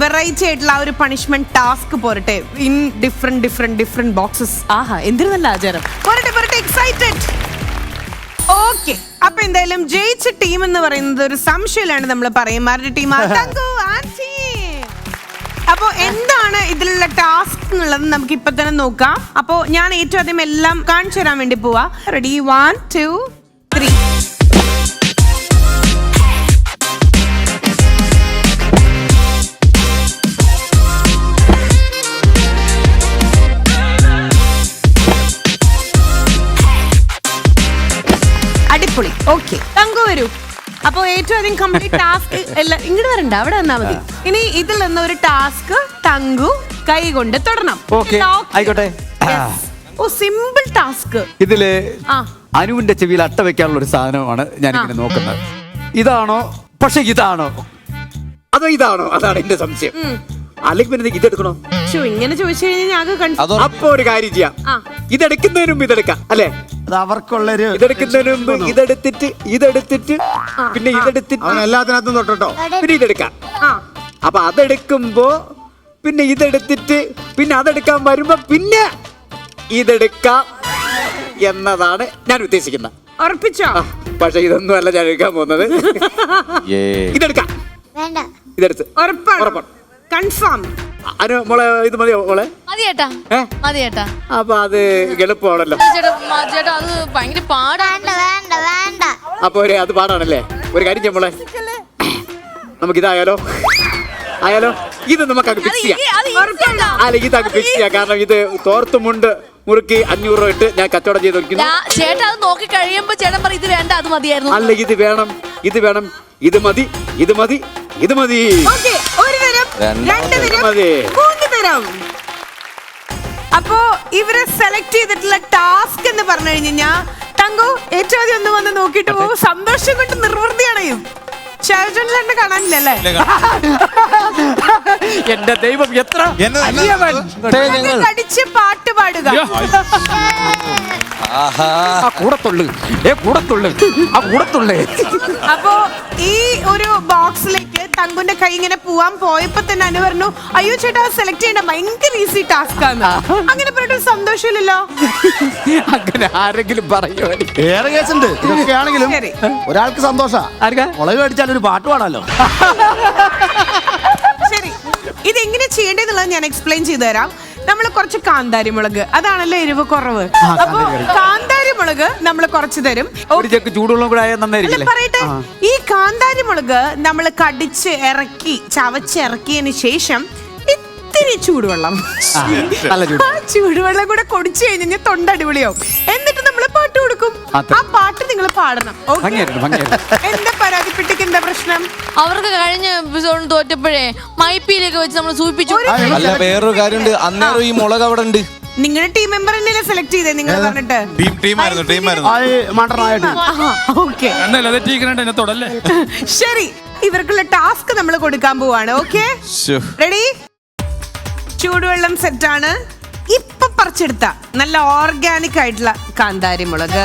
Variety ആയിട്ടുള്ള ആ ഒരു പണിഷ്മെന്റ് ടാസ്ക് പോരട്ടെ. In different different different boxes ആഹാ എന്തൊരു നല്ല ആചാരം. പോരട്ടെ പോരട്ടെ എക്സൈറ്റഡ് ഓക്കെ അപ്പൊ എന്തായാലും ജയിച്ച ടീം എന്ന് പറയുന്നത് ഒരു സംശയമില്ലാണ് നമ്മൾ പറയും ആരുടെ ടീം അപ്പോ എന്താണ് ഇതിലുള്ള ടാസ്ക് എന്നുള്ളത് നമുക്ക് ഇപ്പൊ തന്നെ നോക്കാം. അപ്പോ ഞാൻ ഏറ്റവും ആദ്യം എല്ലാം കാണിച്ചു തരാൻ വേണ്ടി പോവാ. Ready one two okay thank you വരൂ. അപ്പൊ ഏറ്റവും അധികം കംപ്ലീറ്റ് ടാസ്ക് എല്ലാം ഇങ്ങോട്ട് വരണ്ട അവിടെ വന്നാ മതി. ഇനി ഇതിൽ നിന്ന് ഒരു ടാസ്ക് തങ്കു കൈ കൊണ്ട് തൊടണം. Okay, ആയിക്കോട്ടെ. ഓ സിമ്പിൾ ടാസ്ക് ഇതിൽ ആ. അനുവിന്റെ ചെവിയിൽ അട്ട വെക്കാനുള്ള ഒരു സാധനമാണ് ഞാൻ ഇങ്ങനെ നോക്കുന്നത്. ഇതാണോ? പക്ഷെ ഇതാണോ? അതോ ഇതാണോ? അതാണ് എന്റെ സംശയം. അല്ലെങ്കിൽ പിന്നെ ഇത് ഇതെടുക്കണോ? ശോ, ഇങ്ങനെ ചോദിച്ചു കഴിഞ്ഞാൽ ഞങ്ങൾക്ക് കൺഫ്യൂസ് അപ്പൊ ഒരു കാര്യം ചെയ്യാം. ആ. ഇതെടുക്കുന്നതിന് മുമ്പ് ഇതെടുക്കാം അല്ലെ? അത് അവർക്കുള്ളൊരു ഇതെടുക്കുന്നതിന് മുമ്പ് ഇതെടുത്തിട്ട് ഇതെടുത്തിട്ട് പിന്നെ ഇതെടുത്തിട്ട്. അവൻ എല്ലാത്തിനകത്തും തൊട്ടോ പിന്നെ ഇതെടുക്കാം. ആ. അപ്പൊ അതെടുക്കുമ്പോ പിന്നെ ഇതെടുത്തിട്ട് പിന്നെ അതെടുക്കാൻ വരുമ്പോ പിന്നെ ഇതെടുക്കാം എന്നതാണ് ഞാൻ ഉദ്ദേശിക്കുന്നത്. ഉറപ്പിച്ചോ? പക്ഷെ ഇതൊന്നും അല്ല ഞാൻ എടുക്കാൻ പോകുന്നത്. ഇതെടുക്കാം. വേണ്ട. ഇതെടുത്ത്. ഉറപ്പാണ്. ഉറപ്പാണ്. കൺഫേം അനു മോളെ ഇത് മതിയോ മോളെ? മതി ചേട്ടാ ഏ? മതി ചേട്ടാ അപ്പൊ അത് എളുപ്പമാണല്ലോ. ചേട്ടാ മ- ചേട്ടാ അത് ഭയങ്കര പാടാണ്. വേണ്ട വേണ്ട വേണ്ട. അപ്പൊ ഒരു അത് പാടാണല്ലേ? ഒരു കാര്യം ചെയ്യാം മോളെ. നമുക്ക് ഇതായാലോ ആയാലോ? ഇത് നമുക്ക് ഫിക്സ് ചെയ്യാം. അത് easy അല്ല. അല്ല ഇത് അങ്ങ് ഫിക്സ് ചെയ്യാം. കാരണം ഇത് തോർത്തുമുണ്ട്. മുറുക്കി അഞ്ഞൂറ് രൂപ ഇട്ട് ഞാൻ കച്ചവടം ചെയ്ത് വെക്കുന്നു. ഞാ- ചേട്ടാ അത് നോക്കി കഴിയുമ്പോ ചേട്ടൻ പറയും ഇത് വേണ്ട അത് മതിയായിരുന്നു. അല്ല ഇത് വേണം. ഇത് വേണം. ഇത് മതി. ഇത് മതി. ഇത് മതി. ഓക്കെ രണ്ട് തരം. മൂന്ന് തരം. അപ്പോ ഇവരെ സെലക്ട് ചെയ്തിട്ടുള്ള ടാസ്ക് എന്ന് പറഞ്ഞു കഴിഞ്ഞാ തങ്കു ഏറ്റവും ആദ്യം ഒന്ന് വന്ന് നോക്കിയിട്ട് പോകും സന്തോഷം കൊണ്ട് നിർവൃതി അണയും ഷാജോണിലെന്നെ കാണാനില്ലല്ലേ എന്റെ ദൈവം എത്ര എന്നെ കടിച്ച് പാട്ട് പാടുക. ആ കൂടത്തുള്ളു. ഏ കൂടത്തുള്ളു. ആ കൂടത്തുള്ളേ. അപ്പോ ഈ ഒരു ബോക്സിലേക്ക് തങ്കുന്റെ കൈ ഇങ്ങനെ പോവാൻ പോയപ്പോ തന്നെ അനു പറഞ്ഞു അയ്യോ ചേട്ടാ സെലക്ട് ചെയ്യണ്ട ഭയങ്കര ഈസി ടാസ്ക് ആണ് അങ്ങനെ പറഞ്ഞിട്ട് സന്തോഷമില്ലല്ലോ. അങ്ങനെ ആരെങ്കിലും പറയോ ഏറെ കേസുണ്ട്. ഇതൊക്കെ ആണെങ്കിലും ശരി. ഒരാൾക്ക് സന്തോഷ. ആർക്കാ? മുളക് അടിച്ചാൽ ഒരു പാട്ട് പാടാലോ? ശരി. ഇത് എങ്ങനെ ചെയ്യേണ്ടതെന്നുള്ളത് ഞാൻ എക്സ്പ്ലെയിൻ ചെയ്തു തരാം. നമ്മൾ കുറച്ച് കാന്താരി മുളക് അതാണല്ലോ എരിവ് കുറവ്. അപ്പൊ കാന്താരി മുളക് നമ്മൾ കുറച്ച് തരും. ഒരു ചെക്ക് ചൂടുവെള്ളം കൂടെ ആയാൽ അല്ല നന്നായിരിക്കില്ലേ പറയട്ടെ. ഈ കാന്താരി മുളക് നമ്മൾ കടിച്ച് ഇറക്കി ചവച്ചിറക്കിയതിന് ശേഷം ഇത്തിരി ചൂടുവെള്ളം. നല്ല ചൂട്. ആ ചൂടുവെള്ളം കൂടെ കുടിച്ചു കഴിഞ്ഞാൽ തൊണ്ട അടിപൊളിയാവും. എന്നിട്ട് നമ്മൾ പാട്ട് കൊടുക്കും. അത്ര. ആ പാട്ട് നിങ്ങൾ പാടണം. Okay? ഭംഗിയായിരുന്നു, ഭംഗിയായിരുന്നു. എന്താ പരാതിപ്പെട്ടിക്ക് എന്താ പ്രശ്നം? അവർക്ക് കഴിഞ്ഞ എപ്പിസോഡ് തോറ്റപ്പോഴേ മൈപ്പിയിലേക്ക് വെച്ച് നമ്മൾ സൂചിപ്പിച്ചു. അല്ല വേറൊരു കാര്യമുണ്ട്. അന്നേരം ഈ മുളക് അവിടെ ഉണ്ട്. നിങ്ങളുടെ ടീം മെമ്പർ തന്നെയല്ലേ സെലക്ട് ചെയ്തേ? നിങ്ങൾ പറഞ്ഞിട്ട്. ടീം ടീമായിരുന്നു ടീമായിരുന്നു ഓക്കെ എന്നല്ല തെറ്റിക്കണ എന്നെ തൊടല്ലേ? ശരി ഇവർക്കുള്ള ടാസ്ക് നമ്മൾ കൊടുക്കാൻ പോവാണ് ഓക്കെ റെഡി ചൂടുവെള്ളം സെറ്റ് ആണ്. ഇപ്പൊ പറിച്ചെടുത്ത നല്ല ഓർഗാനിക് ആയിട്ടുള്ള കാന്താരി മുളക്.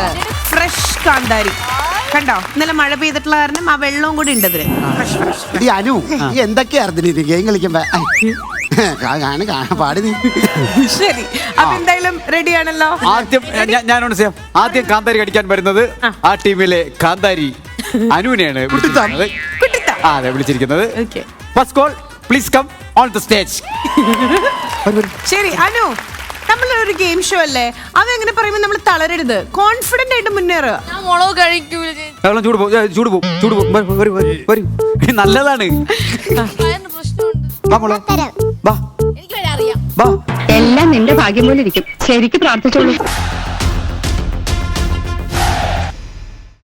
ഫ്രഷ് കാന്താരി. കണ്ടോ? ഇന്നലെ മഴ പെയ്തിട്ടുള്ള കാരണം ആ വെള്ളവും കൂടി ഉണ്ട് നീ എന്തൊക്കെയായിരുന്നു ഇത്? ഗെയിം കളിക്കുമ്പോ. കാണ കാണാൻ പാടി നീ. ശരി. അപ്പൊ എന്തായാലും റെഡി ആണല്ലോ? ആദ്യം ഞാൻ- ഞാനോട് ചെയ്യാം. ആദ്യം കാന്താരി കടിക്കാൻ വരുന്നത് ആ. ടീമിലെ കാന്താരി അനുവിനെയാണ് വിളിച്ചിരിക്കുന്നത്. കുട്ടിത്ത ആ അതെ വിളിച്ചിരിക്കുന്നത്. Okay first call please come on the stage ശരി അനു നമ്മൾ ഒരു ഗെയിം ഷോ അല്ലേ അതെങ്ങനെ പറയുമ്പോൾ നമ്മൾ തളരരുത്. കോൺഫിഡന്റ് ആയിട്ട് മുന്നേറുക ഞാൻ മുളക് കഴിക്കൂല ചേച്ചി. വെള്ളം ചൂട് പോകും ചൂട് പോകും ചൂട് പോകും വരൂ, വരൂ, വരൂ, വരൂ. നല്ലതാണ്. പ്രശ്നമുണ്ട്. വാ മോളെ. എല്ലാം നിന്റെ ഭാഗ്യം പോലെ ഇരിക്കും. ശരിക്ക് പ്രാർത്ഥിച്ചോളൂ.